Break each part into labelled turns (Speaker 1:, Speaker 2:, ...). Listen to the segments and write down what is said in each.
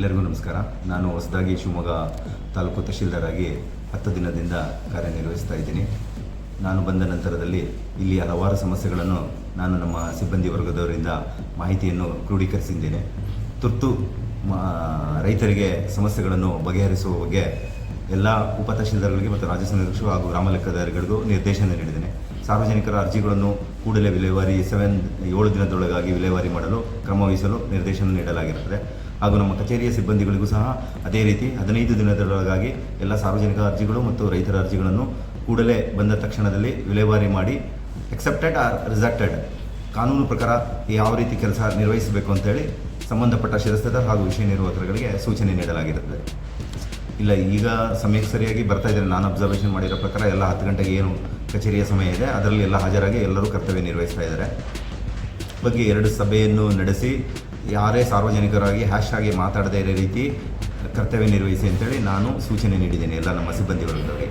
Speaker 1: ಎಲ್ಲರಿಗೂ ನಮಸ್ಕಾರ. ನಾನು ಹೊಸದಾಗಿ ಶಿವಮೊಗ್ಗ ತಾಲೂಕು ತಹಶೀಲ್ದಾರಾಗಿ ಹತ್ತು ದಿನದಿಂದ ಕಾರ್ಯನಿರ್ವಹಿಸ್ತಾ ಇದ್ದೀನಿ. ನಾನು ಬಂದ ನಂತರದಲ್ಲಿ ಇಲ್ಲಿ ಹಲವಾರು ಸಮಸ್ಯೆಗಳನ್ನು ನಾನು ನಮ್ಮ ಸಿಬ್ಬಂದಿ ವರ್ಗದವರಿಂದ ಮಾಹಿತಿಯನ್ನು ಕ್ರೋಢೀಕರಿಸಿದ್ದೇನೆ ತುರ್ತು ರೈತರಿಗೆ ಸಮಸ್ಯೆಗಳನ್ನು ಬಗೆಹರಿಸುವ ಬಗ್ಗೆ ಎಲ್ಲ ಉಪ ತಹಶೀಲ್ದಾರ್ಗಳಿಗೆ ಮತ್ತು ರಾಜ್ಯ ಸಂರಕ್ಷಕರು ಹಾಗೂ ಗ್ರಾಮ ಲೆಕ್ಕಾಧಿಕಾರಿಗಳಿಗೂ ನಿರ್ದೇಶನ ನೀಡಿದ್ದೇನೆ. ಸಾರ್ವಜನಿಕರ ಅರ್ಜಿಗಳನ್ನು ಕೂಡಲೇ ವಿಲೇವಾರಿ ಸೆವೆನ್, ಏಳು ದಿನದೊಳಗಾಗಿ ವಿಲೇವಾರಿ ಮಾಡಲು ಕ್ರಮ ವಹಿಸಲು ನಿರ್ದೇಶನ ನೀಡಲಾಗಿರುತ್ತದೆ. ಹಾಗೂ ನಮ್ಮ ಕಚೇರಿಯ ಸಿಬ್ಬಂದಿಗಳಿಗೂ ಸಹ ಅದೇ ರೀತಿ ಹದಿನೈದು ದಿನದೊಳಗಾಗಿ ಎಲ್ಲ ಸಾರ್ವಜನಿಕ ಅರ್ಜಿಗಳು ಮತ್ತು ರೈತರ ಅರ್ಜಿಗಳನ್ನು ಕೂಡಲೇ ಬಂದ ತಕ್ಷಣದಲ್ಲಿ ವಿಲೇವಾರಿ ಮಾಡಿ ಎಕ್ಸೆಪ್ಟೆಡ್ ಆರ್ ರಿಜೆಕ್ಟೆಡ್ ಕಾನೂನು ಪ್ರಕಾರ ಯಾವ ರೀತಿ ಕೆಲಸ ನಿರ್ವಹಿಸಬೇಕು ಅಂತೇಳಿ ಸಂಬಂಧಪಟ್ಟ ಶಿರಸ್ತದ ಹಾಗೂ ವಿಷಯ ನಿರ್ವಾಹಕರುಗಳಿಗೆ ಸೂಚನೆ ನೀಡಲಾಗಿರುತ್ತದೆ. ಇಲ್ಲ, ಈಗ ಸಮಯಕ್ಕೆ ಸರಿಯಾಗಿ ಬರ್ತಾ ಇದ್ದಾರೆ. ನಾನು ಅಬ್ಸರ್ವೇಷನ್ ಮಾಡಿರೋ ಪ್ರಕಾರ ಎಲ್ಲ ಹತ್ತು ಗಂಟೆಗೆ ಏನು ಕಚೇರಿಯ ಸಮಯ ಇದೆ. ಅದರಲ್ಲಿ ಎಲ್ಲ ಹಾಜರಾಗಿ ಎಲ್ಲರೂ ಕರ್ತವ್ಯ ನಿರ್ವಹಿಸ್ತಾ ಇದ್ದಾರೆ. ಬಗ್ಗೆ ಎರಡು ಸಭೆಯನ್ನು ನಡೆಸಿ ಯಾರೇ ಸಾರ್ವಜನಿಕರಾಗಿ ಹ್ಯಾಶ್ ಆಗಿ ಮಾತಾಡದೇ ಇರೋ ರೀತಿ ಕರ್ತವ್ಯ ನಿರ್ವಹಿಸಿ ಅಂತೇಳಿ ನಾನು ಸೂಚನೆ ನೀಡಿದ್ದೇನೆ ಎಲ್ಲ ನಮ್ಮ ಸಿಬ್ಬಂದಿ ವರ್ಗದವರಿಗೆ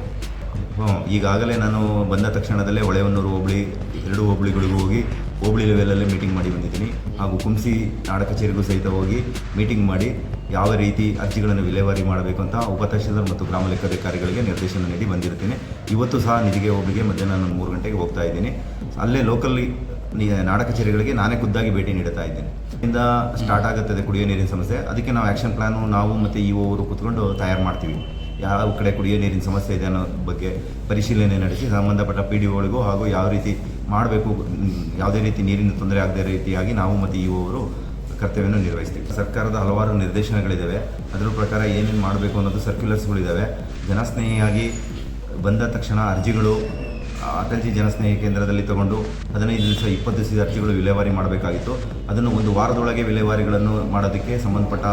Speaker 1: ಹ್ಞೂ, ಈಗಾಗಲೇ ನಾನು ಬಂದ ತಕ್ಷಣದಲ್ಲೇ ಹೊಳೆಹೊನ್ನೂರು ಹೋಬಳಿ, ಎರಡು ಹೋಬಳಿಗಳಿಗೂ ಹೋಗಿ ಹೋಬಳಿ ಲೆವೆಲಲ್ಲೇ ಮೀಟಿಂಗ್ ಮಾಡಿ ಬಂದಿದ್ದೀನಿ. ಹಾಗೂ ಕುಂಸಿ ನಾಡ ಕಚೇರಿಗೂ ಸಹಿತ ಹೋಗಿ ಮೀಟಿಂಗ್ ಮಾಡಿ ಯಾವ ರೀತಿ ಅರ್ಜಿಗಳನ್ನು ವಿಲೇವಾರಿ ಮಾಡಬೇಕು ಅಂತ ಉಪತಹಶೀಲ್ದಾರ್ ಮತ್ತು ಗ್ರಾಮ ಲೆಕ್ಕಾಧಿಕಾರಿಗಳಿಗೆ ನಿರ್ದೇಶನ ನೀಡಿ ಬಂದಿರ್ತೀನಿ ಇವತ್ತು ಸಹ ನಿಧಿಗೆ ಹೋಬಳಿಗೆ ಮಧ್ಯಾಹ್ನ ನಾನು ಮೂರು ಗಂಟೆಗೆ ಹೋಗ್ತಾ ಇದ್ದೀನಿ. ಅಲ್ಲೇ ಲೋಕಲ್ಲಿ ನಾಡ ಕಚೇರಿಗಳಿಗೆ ನಾನೇ ಖುದ್ದಾಗಿ ಭೇಟಿ ನೀಡುತ್ತಾ ಇದ್ದೀನಿ. ಇಂದ ಸ್ಟಾರ್ಟ್ ಆಗುತ್ತದೆ ಕುಡಿಯೋ ನೀರಿನ ಸಮಸ್ಯೆ. ಅದಕ್ಕೆ ನಾವು ಆ್ಯಕ್ಷನ್ ಪ್ಲಾನು ನಾವು ಮತ್ತು ಇ ಅವರು ಕೂತ್ಕೊಂಡು ತಯಾರು ಮಾಡ್ತೀವಿ. ಯಾವ ಕಡೆ ಕುಡಿಯೋ ನೀರಿನ ಸಮಸ್ಯೆ ಇದೆ ಅನ್ನೋ ಬಗ್ಗೆ ಪರಿಶೀಲನೆ ನಡೆಸಿ, ಸಂಬಂಧಪಟ್ಟ ಪಿ ಡಿ ಒಗಳಿಗೂ ಹಾಗೂ ಯಾವ ರೀತಿ ಮಾಡಬೇಕು, ಯಾವುದೇ ರೀತಿ ನೀರಿನ ತೊಂದರೆ ಆಗದೇ ರೀತಿಯಾಗಿ ನಾವು ಮತ್ತು ಇ ಅವರು ಕರ್ತವ್ಯವನ್ನು ನಿರ್ವಹಿಸ್ತೀವಿ. ಸರ್ಕಾರದ ಹಲವಾರು ನಿರ್ದೇಶನಗಳಿದ್ದಾವೆ ಅದರ ಪ್ರಕಾರ ಏನೇನು ಮಾಡಬೇಕು ಅನ್ನೋದು ಸರ್ಕ್ಯುಲರ್ಸ್ಗಳಿದ್ದಾವೆ ಜನಸ್ನೇಹಿಯಾಗಿ ಬಂದ ತಕ್ಷಣ ಅರ್ಜಿಗಳು ಅಟಲ್ಜಿ ಜನಸ್ನೇಹಿ ಕೇಂದ್ರದಲ್ಲಿ ತಗೊಂಡು ಹದಿನೈದು ದಿವಸ ಇಪ್ಪತ್ತು ದಿವಸದ ಅರ್ಜಿಗಳು ವಿಲೇವಾರಿ ಮಾಡಬೇಕಾಗಿತ್ತು. ಅದನ್ನು ಒಂದು ವಾರದೊಳಗೆ ವಿಲೇವಾರಿಗಳನ್ನು ಮಾಡೋದಕ್ಕೆ ಸಂಬಂಧಪಟ್ಟ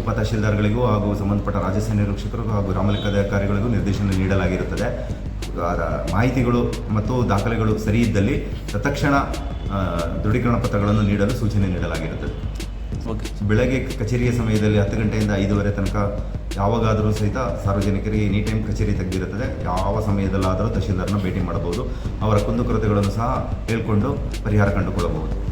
Speaker 1: ಉಪ ತಹಶೀಲ್ದಾರ್ಗಳಿಗೂ ಹಾಗೂ ಸಂಬಂಧಪಟ್ಟ ರಾಜ್ಯ ಸೇನೆ ನಿರೀಕ್ಷಕರಿಗೂ ಹಾಗೂ ಗ್ರಾಮಲೆಕ್ಕಾಧಿಕಾರಿಗಳಿಗೂ ನಿರ್ದೇಶನ ನೀಡಲಾಗಿರುತ್ತದೆ. ಮಾಹಿತಿಗಳು ಮತ್ತು ದಾಖಲೆಗಳು ಸರಿ ಇದ್ದಲ್ಲಿ ತತ್ಕ್ಷಣ ದೃಢೀಕರಣ ಪತ್ರಗಳನ್ನು ನೀಡಲು ಸೂಚನೆ ನೀಡಲಾಗಿರುತ್ತದೆ. ಬೆಳಗ್ಗೆ ಕಚೇರಿಯ ಸಮಯದಲ್ಲಿ ಹತ್ತು ಗಂಟೆಯಿಂದ ಐದುವರೆ ತನಕ ಯಾವಾಗಾದರೂ ಸಹಿತ ಸಾರ್ವಜನಿಕರಿಗೆ ಎನಿ ಟೈಮ್ ಕಚೇರಿ ತೆಗೆದಿರುತ್ತದೆ. ಯಾವ ಸಮಯದಲ್ಲಾದರೂ ತಹಶೀಲ್ದಾರ್ನ ಭೇಟಿ ಮಾಡಬಹುದು. ಅವರ ಕುಂದುಕೊರತೆಗಳನ್ನು ಸಹ ಹೇಳ್ಕೊಂಡು ಪರಿಹಾರ ಕಂಡುಕೊಳ್ಳಬಹುದು.